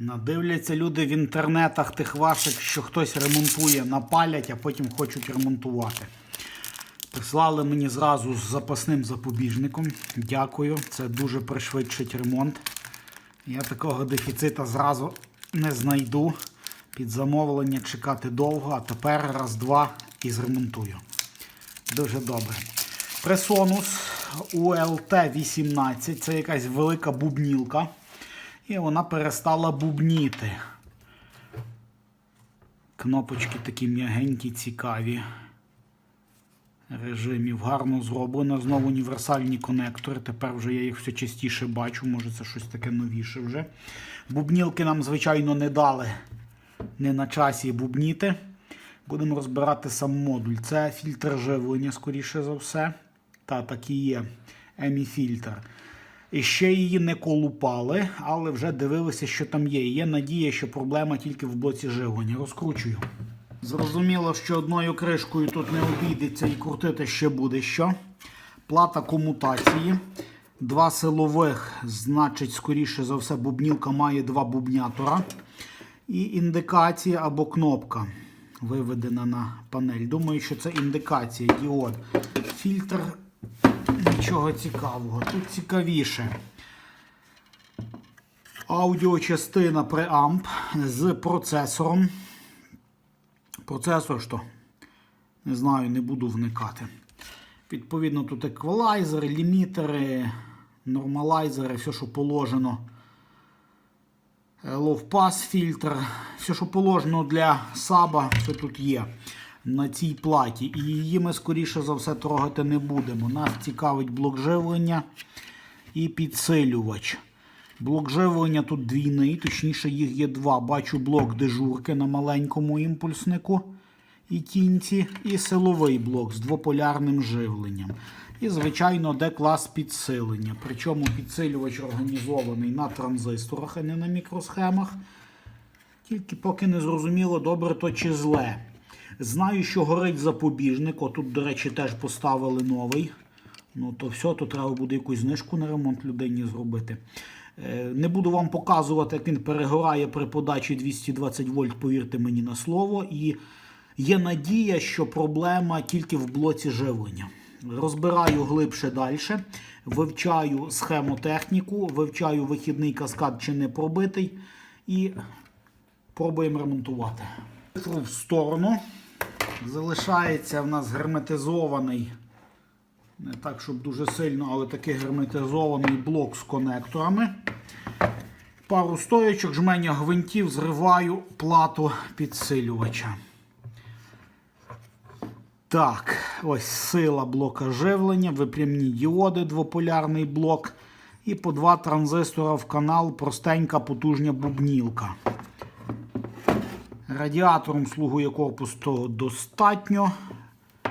Надивляться люди в інтернетах тих ваших, що хтось ремонтує, напалять, а потім хочуть ремонтувати. Прислали мені зразу з запасним запобіжником. Дякую. Це дуже пришвидшить ремонт. Я такого дефіцита зразу не знайду. Під замовлення чекати довго, а тепер раз-два і зремонтую. Дуже добре. Presonus ULT18 це якась велика бубнілка. І вона перестала бубніти. Кнопочки такі м'ягенькі, цікаві. Режимів гарно зроблено. Знову універсальні конектори. Тепер вже я їх все частіше бачу. Може це щось таке новіше вже. Бубнілки нам, звичайно, не дали. Не на часі бубніти. Будемо розбирати сам модуль. Це фільтр живлення, скоріше за все. Та так і є. Емі-фільтр. І ще її не колупали, але вже дивилися, що там є. Є надія, що проблема тільки в блоці живлення. Розкручую. Зрозуміло, що одною кришкою тут не обійдеться і крутити ще буде що. Плата комутації. Два силових, значить, скоріше за все, бубнілка має два бубнятора. І індикація або кнопка виведена на панель. Думаю, що це індикація, діод. Фільтр нічого цікавого. Тут цікавіше. Аудіочастина преамп з процесором. Процесор що? Не знаю, не буду вникати. Відповідно, тут еквалайзери, лімітери, нормалайзери, все, що положено. Low Pass фільтр, все, що положено для саба, все тут є на цій платі. І її ми, скоріше за все, трогати не будемо. Нас цікавить блок живлення і підсилювач. Блок живлення тут двійний, точніше, їх є два. Бачу блок дежурки на маленькому імпульснику і тінці, і силовий блок з двополярним живленням. І, звичайно, де клас підсилення. Причому підсилювач організований на транзисторах, а не на мікросхемах. Тільки поки не зрозуміло, добре то чи зле. Знаю, що горить запобіжник. Отут, до речі, теж поставили новий. Ну, то все, то треба буде якусь знижку на ремонт людині зробити. Е, Не буду вам показувати, як він перегорає при подачі 220 вольт, повірте мені на слово. І є надія, що проблема тільки в блоці живлення. Розбираю глибше далі, вивчаю схемотехніку, вивчаю вихідний каскад чи не пробитий, і пробуємо ремонтувати. В сторону. Залишається в нас герметизований, не так, щоб дуже сильно, але такий герметизований блок з конекторами. Пару стоячок, жменя гвинтів, зриваю плату підсилювача. Так, ось сила блока живлення, випрямні діоди, двополярний блок. І по два транзистора в канал, простенька потужня бубнілка. Радіатором слугує корпус того достатньо.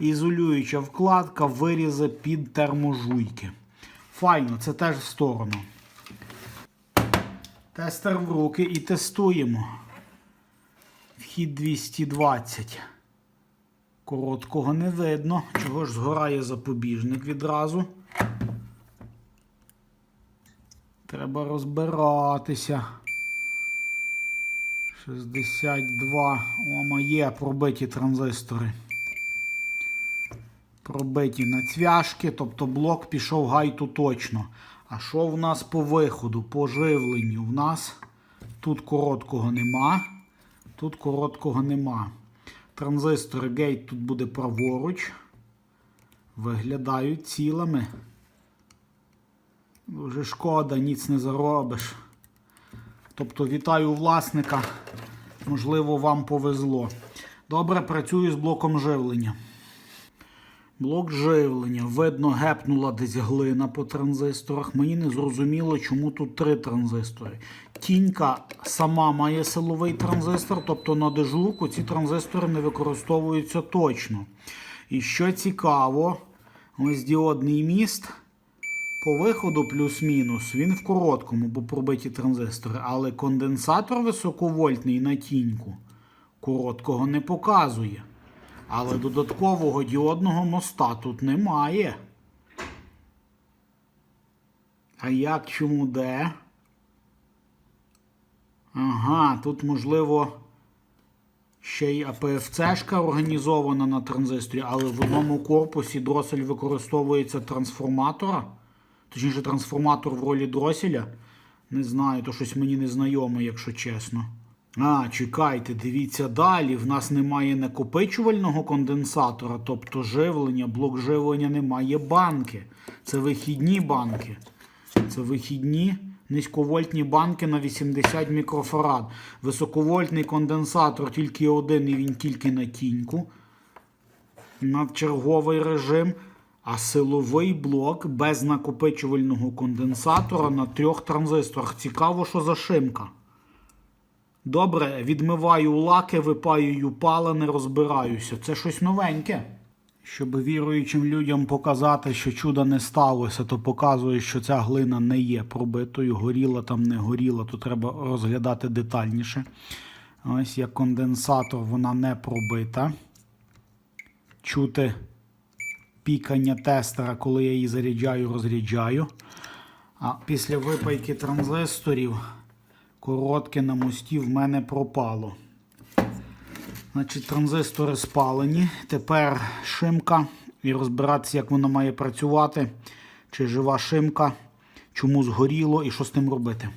Ізолююча вкладка, вирізи під терможуйки. Файно, це теж в сторону. Тестер в руки і тестуємо. Вхід 220. Короткого не видно. Чого ж згорає запобіжник відразу. Треба розбиратися. 62. Ома є пробиті транзистори. Пробиті на цвяшки, тобто блок пішов гайту точно. А що в нас по виходу? По живленню? В нас тут короткого нема. Тут короткого нема. Транзистор гейт тут буде праворуч. Виглядають цілими. Дуже шкода, ніц не заробиш. Тобто вітаю власника. Можливо, вам повезло. Добре, працюю з блоком живлення. Блок живлення. Видно, гепнула десь глина по транзисторах. Мені не зрозуміло, чому тут три транзистори. Тінька сама має силовий транзистор, тобто на дежурку ці транзистори не використовуються точно. І що цікаво, ось діодний міст. По виходу плюс-мінус він в короткому, бо пробиті транзистори, але конденсатор високовольтний на тіньку короткого не показує. Але додаткового діодного моста тут немає. А як чому де? Ага, тут, можливо, ще й АПФЦшка організована на транзисторі, але в одному корпусі дросель використовується трансформатора. Точніше, трансформатор в ролі дроселя. Не знаю, то щось мені не знайоме, якщо чесно. А, чекайте, дивіться далі. В нас немає накопичувального конденсатора, тобто живлення, блок живлення немає банки. Це вихідні банки. Це вихідні низьковольтні банки на 80 мікрофарад. Високовольтний конденсатор тільки один і він тільки на тіньку. На черговий режим. А силовий блок без накопичувального конденсатора на трьох транзисторах. Цікаво, що за шимка. Добре, відмиваю лаки, випаюю пала, не розбираюся. Це щось новеньке. Щоб віруючим людям показати, що чуда не сталося, то показує, що ця глина не є пробитою. Горіла там, не горіла, то треба розглядати детальніше. Ось як конденсатор, вона не пробита. Чути пікання тестера, коли я її заряджаю, розряджаю. А після випайки транзисторів коротке на мості в мене пропало. Значить, транзистори спалені. Тепер шимка і розбиратися, як вона має працювати, чи жива шимка, чому згоріло і що з тим робити.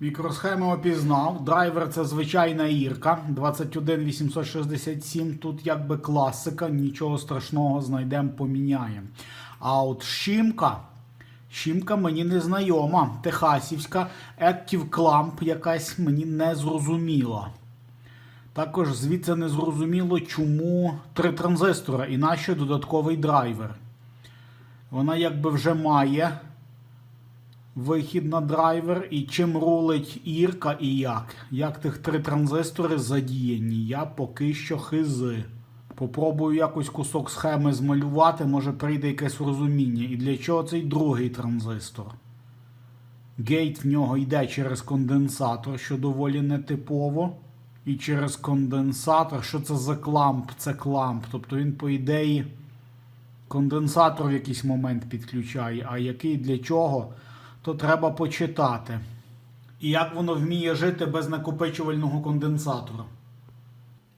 Мікросхему опізнав. Драйвер це звичайна ірка 21867. Тут якби класика, нічого страшного знайдемо, поміняємо. А от щімка. Щімка мені не знайома. Техасівська Active Clamp якась мені не зрозуміла. Також звідси не зрозуміло, чому три транзистора і нащо додатковий драйвер. Вона якби вже має вихід на драйвер і чим рулить Ірка і як. Як тих три транзистори задіяні, я поки що хизи. Попробую якось кусок схеми змалювати, може прийде якесь розуміння. І для чого цей другий транзистор? Гейт в нього йде через конденсатор, що доволі нетипово. І через конденсатор. Що це за кламп? Це кламп. Тобто він, по ідеї, конденсатор в якийсь момент підключає. А який для чого, то треба почитати. І як воно вміє жити без накопичувального конденсатора.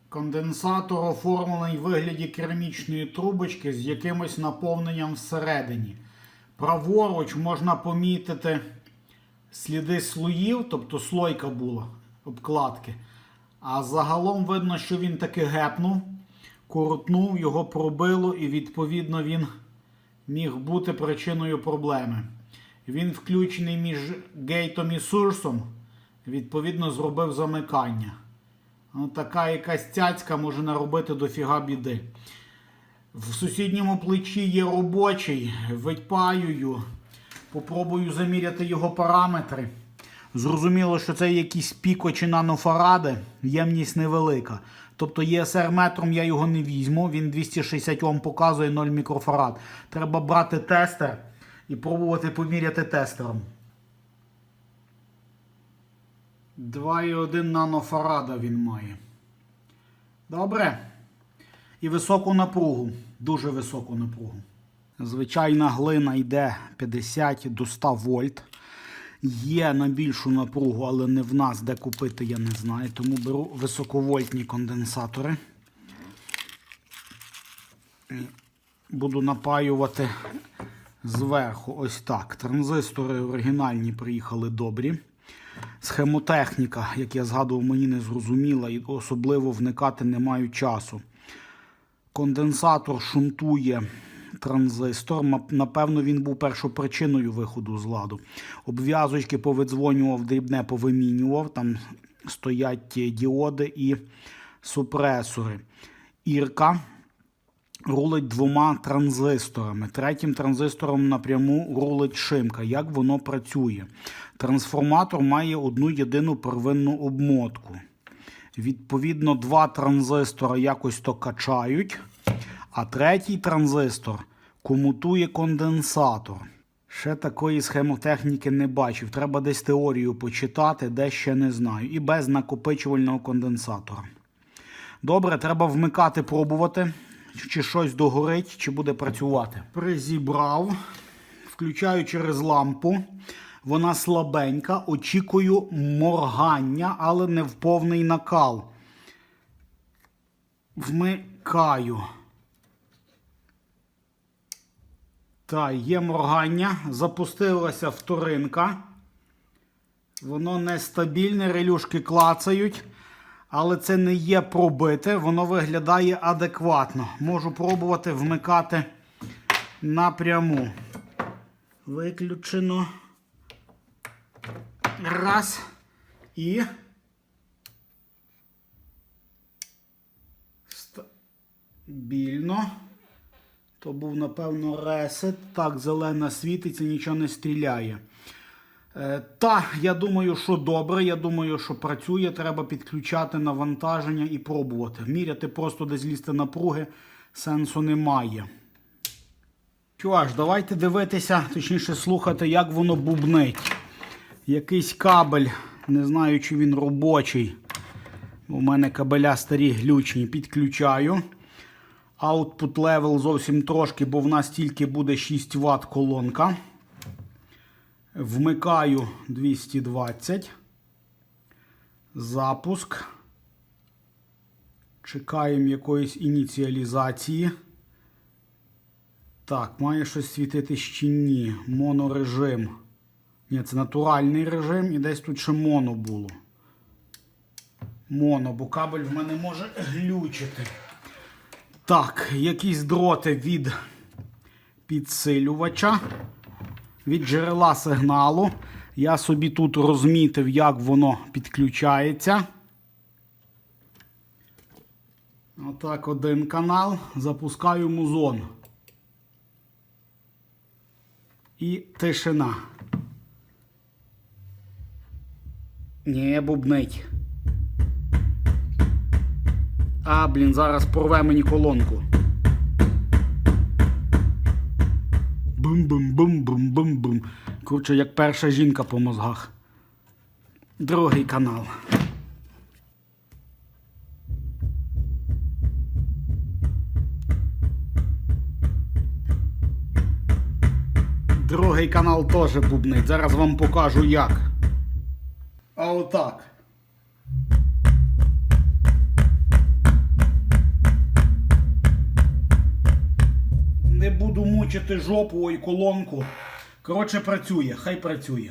Конденсатор оформлений в вигляді керамічної трубочки з якимось наповненням всередині. Праворуч можна помітити сліди слоїв, тобто слойка була обкладки. А загалом видно, що він таки гепнув, коротнув, його пробило, і відповідно він міг бути причиною проблеми. Він включений між гейтом і сурсом, відповідно, зробив замикання. Ну, така якась цяцька може наробити дофіга біди. В сусідньому плечі є робочий, випаюю, попробую заміряти його параметри. Зрозуміло, що це якісь піко чи нанофаради, ємність невелика. Тобто ЄСР метром я його не візьму, він 260 Ом показує 0 мікрофарад. Треба брати тестер і пробувати поміряти тестером. 2,1 нанофарада він має. Добре. І високу напругу. Дуже високу напругу. Звичайна глина йде 50 до 100 вольт. Є на більшу напругу, але не в нас, де купити, я не знаю. Тому беру високовольтні конденсатори. Буду напаювати зверху ось так. Транзистори оригінальні приїхали добрі. Схемотехніка, як я згадував, мені не зрозуміла і особливо вникати не маю часу. Конденсатор шунтує транзистор. Напевно, він був першопричиною виходу з ладу. Обв'язочки повидзвонював, дрібне повимінював. Там стоять діоди і супресори. Ірка рулить двома транзисторами. Третім транзистором напряму рулить шимка. Як воно працює? Трансформатор має одну єдину первинну обмотку. Відповідно, два транзистори якось то качають, а третій транзистор комутує конденсатор. Ще такої схемотехніки не бачив. Треба десь теорію почитати, де ще не знаю. І без накопичувального конденсатора. Добре, треба вмикати, пробувати, чи щось догорить, чи буде працювати. Призібрав, включаю через лампу. Вона слабенька. Очікую моргання, але не в повний накал. Вмикаю. Та, є моргання. Запустилася вторинка. Воно нестабільне, релюшки клацають. Але це не є пробите, воно виглядає адекватно. Можу пробувати вмикати напряму. Виключено. Раз. І. Стабільно. То був, напевно, ресет. Так, зелена світиться, нічого не стріляє. Е, Та, я думаю, що добре. Я думаю, що працює. Треба підключати навантаження і пробувати. Міряти просто десь лізти напруги сенсу немає. Ж, давайте дивитися, точніше слухати, як воно бубнить. Якийсь кабель, не знаю, чи він робочий. У мене кабеля старі глючні. Підключаю. Output level зовсім трошки, бо в нас тільки буде 6 Вт колонка. Вмикаю 220. Запуск. Чекаємо якоїсь ініціалізації. Так, має щось світити чи ні. Монорежим. Ні, це натуральний режим і десь тут ще моно було. Моно, бо кабель в мене може глючити. Так, якісь дроти від підсилювача, від джерела сигналу. Я собі тут розмітив, як воно підключається. Отак, один канал. Запускаю музон. І тишина. Ні, бубнить. А, блін, зараз порве мені колонку. Бум-бум-бум-бум-бум-бум. Коротше, як перша жінка по мозгах. Другий канал. Другий канал теж бубнить. Зараз вам покажу як. А отак. Не буду мучити жопу і колонку. Коротше, працює, хай працює.